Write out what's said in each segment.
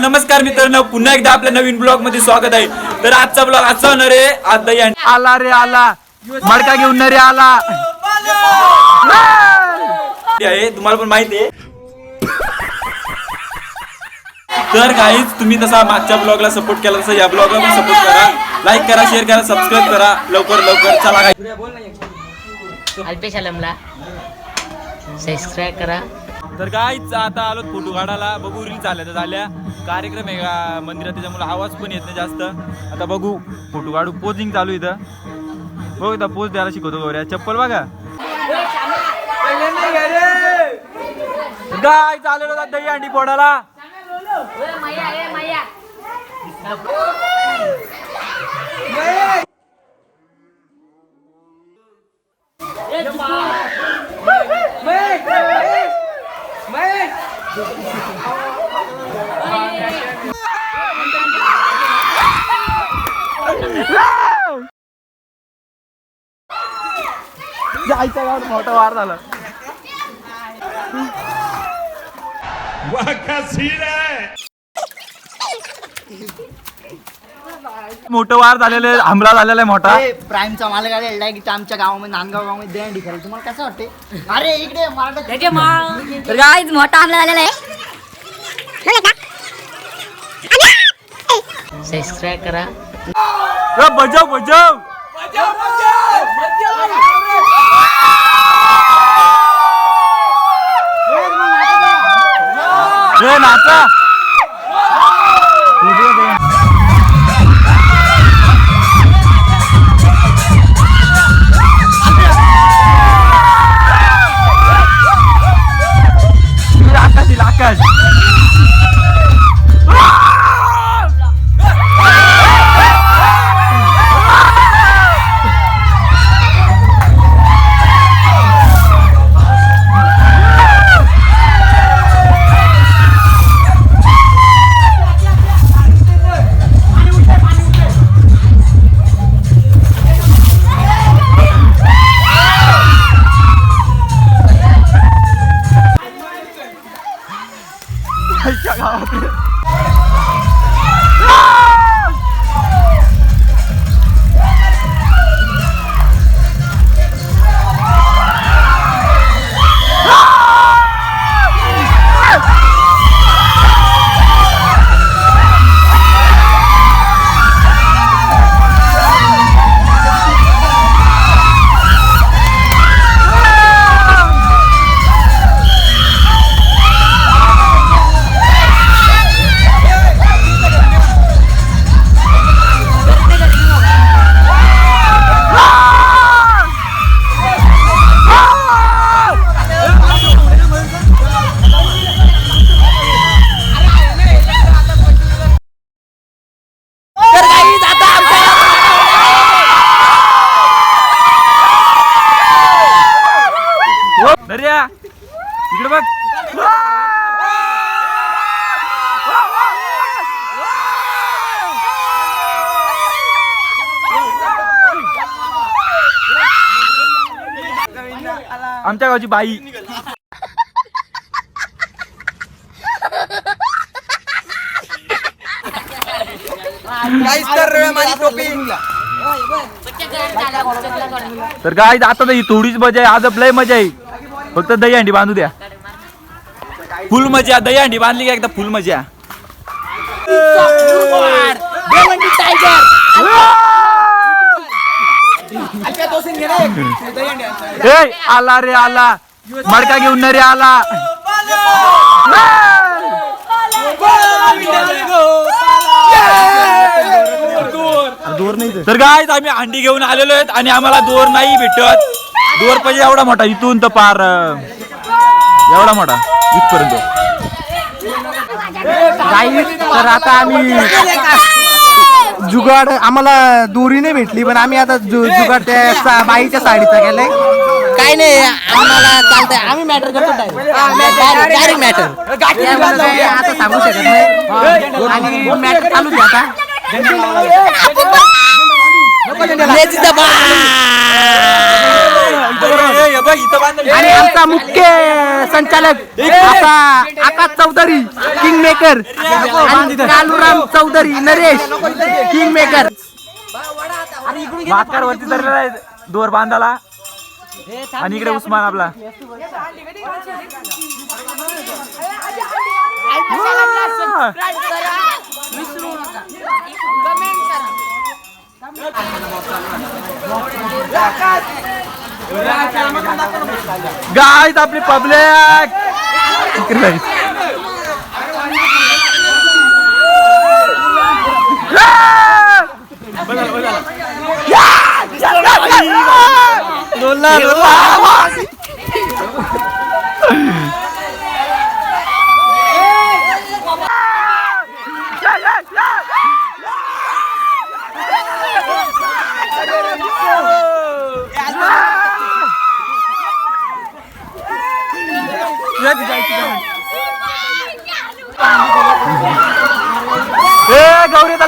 नमस्कार मित्रांनो पुन्हा एकदा आपल्या नवीन ब्लॉगमध्ये स्वागत आहे. तर आजचा ब्लॉग असा होणार आहे आज दही आला रे आला. मडका घेऊन रे आला. आहे तुम्हाला पण माहिती आहे. तर काहीच तुम्ही तसा मागच्या ब्लॉगला सपोर्ट केला तसा या ब्लॉगला पण सपोर्ट करा. लाईक करा शेअर करा सबस्क्राईब करा. लवकर लवकर. चला काय अल्पेश आलमला. सबस्क्राईब करा. तर काहीच आता आलो फोटो काढायला बघू रील झाल्या तर झाल्या कार्यक्रम आहे का? मंदिरात त्याच्यामुळे आवाज पण येत नाही जास्त. आता बघू. फोटो काढू पोजिंग चालू इथं. बघू इथं पोज द्यायला शिकवतो गौऱ्या. चप्पल बघा. काय चाललेलो होता दही अंडी पोडाला आईच्या गावात मोठा वार झाला मोठं वार झालेलं आहे हमला झालेला आहे मोठा. प्राईमचा मालक आले डायरेक्ट आमच्या गावामध्ये नांदगाव गावामध्ये दहंडी खेळायला तुम्हाला कसं वाटते अरे इकडे मराठा गाईज मोठा आणला आलेला आहे. सबस्क्राईब करा. ए, बजाव बजाव. ए, नाचा. आमच्या गावची बाई. तर काय आता तर ही थोडीच मजा आहे. आज लय मजा आहे. फक्त दही अंडी बांधू द्या. फुल मजा दही अंडी बांधली का एकदा फुल मजा? ए आला रे आला. मडका घेऊन न रे आला. तर काय आम्ही अंडी घेऊन आलेलो आहेत आणि आम्हाला दोर नाही भेटत. दोर पाहिजे एवढा मोठा. इथून तर पार एवढा मोठा. इथपर्यंत. तर आता आम्ही जुगाड आम्हाला दोरी नाही भेटली पण आम्ही आता जु- जुगाड त्या सा- बाईच्या साडीचा केलाय काय नाही आम्हाला चालतंय आम्ही मॅटर करतो डायरेक्ट मॅटर त्यामुळे आता सांगू शकत नाही आणि मॅच चालू आता आणि आमचा मुख्य संचालक असा Akash Chaudhary king maker Kaluram Chaudhary Naresh king maker Bhakar वरती धरलेला आहे दोर बांधाला. आणि इकडे उस्मान आपला. गाईत आपली पब्लिक ए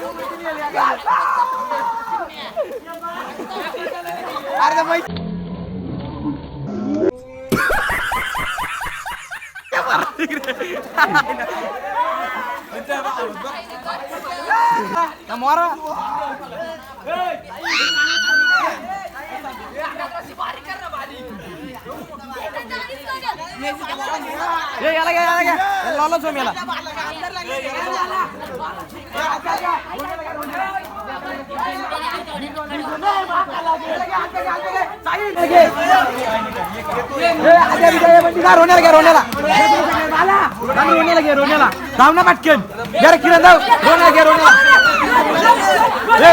लग्न झाला रे या धावना पटकन जरा किरण जाऊ रोण्याला घे रोण्याला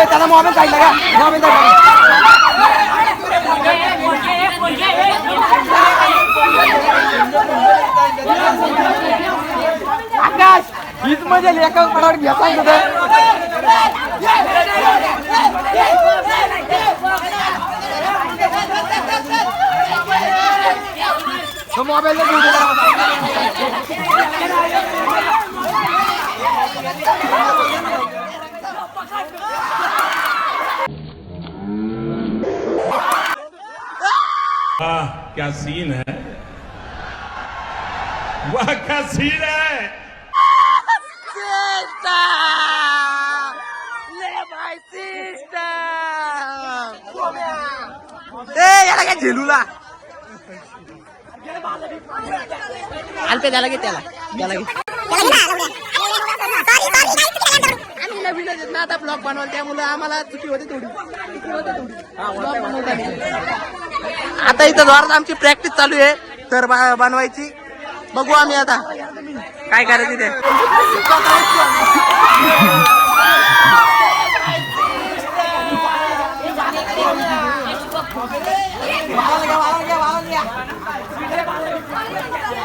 त्याला मोबाईल काढला का मोबाईल हीच मजा एका पडावर घ्या सांगत तो मोबाईल घेऊन वाह क्या सीन है वाह क्या सीन है काय झेलूला? अल्पे त्याला घे त्याला. त्याला घे. आम्ही नवीनच आहेत ना आता ब्लॉग बनवाल त्यामुळे आम्हाला चुकी होते थोडी चुकी होते थोडी Vlog बनवताना. आता इथं जोरात आमची प्रॅक्टिस चालू आहे. तर बनवायची. बघू आम्ही आता. काय करायचं ते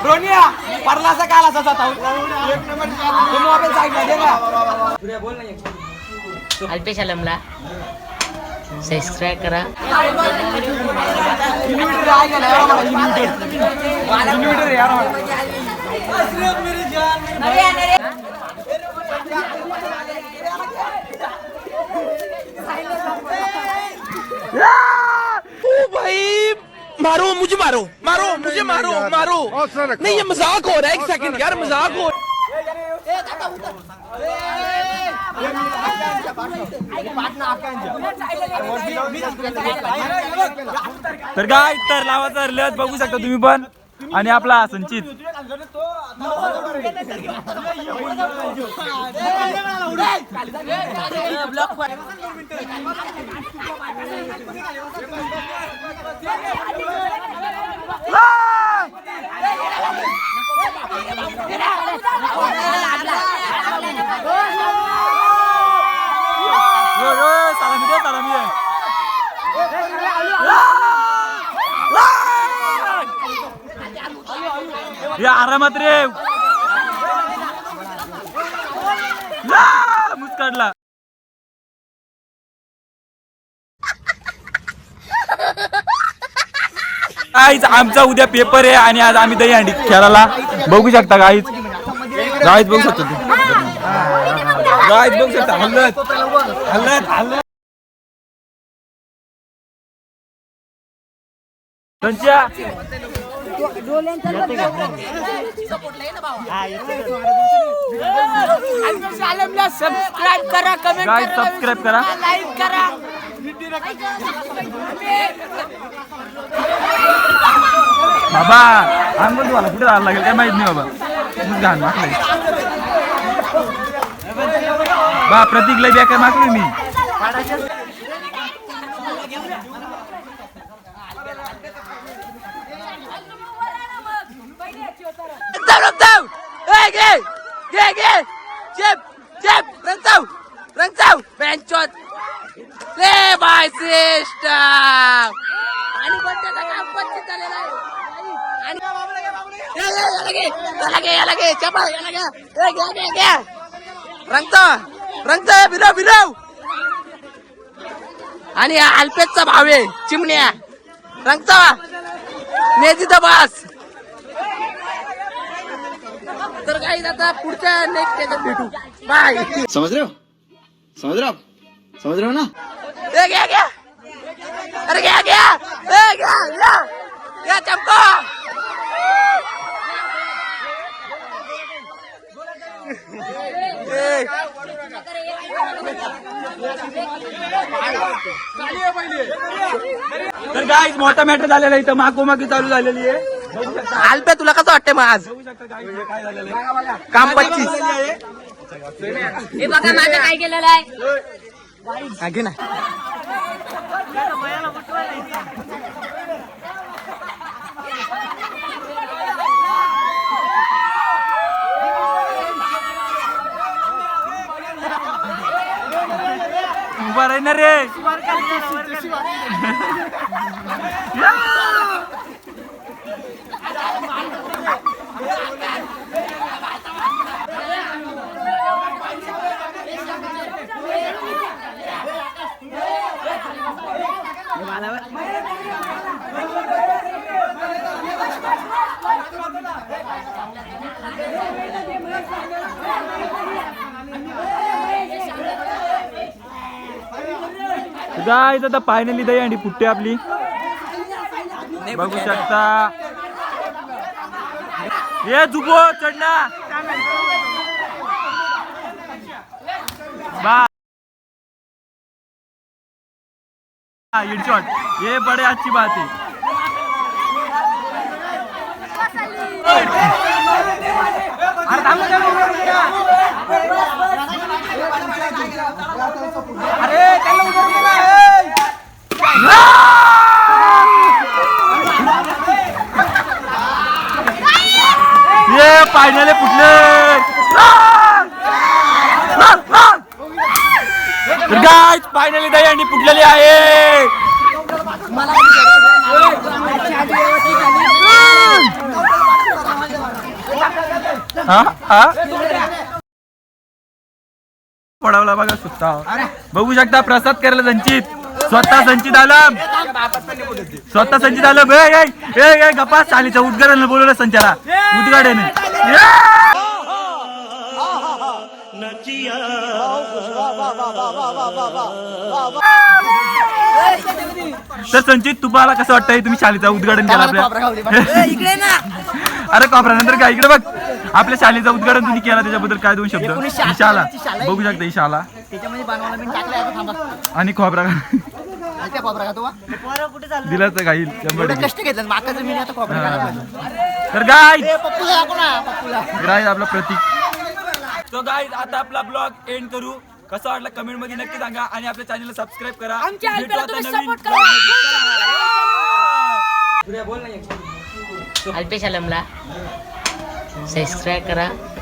रोनिया परलाचा काल असा जाता मोबाईल साईडला दे ना. अल्पेश आलमला सबस्क्राईब करा. इन्व्हिटर आहे का नाही आम्हाला इन्व्हिटर इन्व्हिटर आहे आम्हाला. मारो मुझे मारो मारो मुझे मारो मारो नहीं ये मजाक हो रहा है एक सेकंड यार मजाक हो तर काय तर लावाचा लत बघू शकता तुम्ही पण आणि आपला संचित यो, या आरामात रे. मुस्काडला काहीच आमचा उद्या पेपर आहे आणि आज आम्ही दहीहंडी खेळायला. बघू शकता काहीच गाईच बघू शकता गाईच बघू शकता. हल्लत हल्लत हल्लत संच्या. सबस्क्राईब करा कमेंट गाईच सबस्क्राईब करा. लाईक करा. बाबा अंगण तुम्हाला कुठे जायला लागेल काय माहीत नाही बाबा. घाण मागलाय बा प्रतीकला बेकार मागलोय मी. रंगताव रंगताव ए ले बाय सिस्टर आणि बंड्याचं काम पच्चीस झालेलं आहे. आणि रंगतो बिरव आणि हा अल्पेशचा भाव आहे चिमण्या. रंगतो. मेजी बस. तर काही आता पुढच्या नेक्स्ट भेटू. बाय रहे हो समझ रहे हो ना? ए घ्या घ्या. अरे घ्या घ्या. ए घ्या घ्या. घ्या चमको. तर गाईच मोठा मॅटर झालेला इथं. मागोमागी चालू झालेली आहे. आलप्या तुला कसं वाटतंय मग आज? काय काम पच्चीस. हे बघा माझं काय केलेलं आहे? घे ना. उभा राही ना रे? गाईच आता फायनली दही अंडी फुटते आपली. बघू शकता. ये जुबो चढना बा. शॉट ये बड़े अच्छी बात है ये फायनली फुटले गाय फायनली दही अंडी फुटलेली आहे हा हा पडावला बघा सुद्धा बघू शकता प्रसाद करायला संचित स्वतः संचित आलम स्वतः संचित ए गप्पा चालीच्या उद्गारानं बोलवलं संचाला उद्गाड्याने तर संचित तुम्हाला कसं वाटतंय? तुम्ही शाळेचं उद्घाटन केलं आपल्या इकडे ना. अरे कॉपरा नंतर काय? इकडे बघ. आपल्या शाळेचं उद्घाटन तुम्ही केला त्याच्याबद्दल काय दोन शब्द? अठ्ठावन्नची शाळा आहे. बघू शकता ही थांबा. आणि खोबरा तुला दिलाच काही. कष्ट घेतलं. तर गाय गाय आपला प्रतीक. तो गाय आता आपला ब्लॉग एंड करू. कसा वाटला कमेंटमध्ये नक्की सांगा आणि आपल्या चॅनलला सबस्क्राईब करा. आमच्या भेटू आयपीएल आता तुम्ही नवीन support. अल्पेश आलमला सबस्क्राईब करा.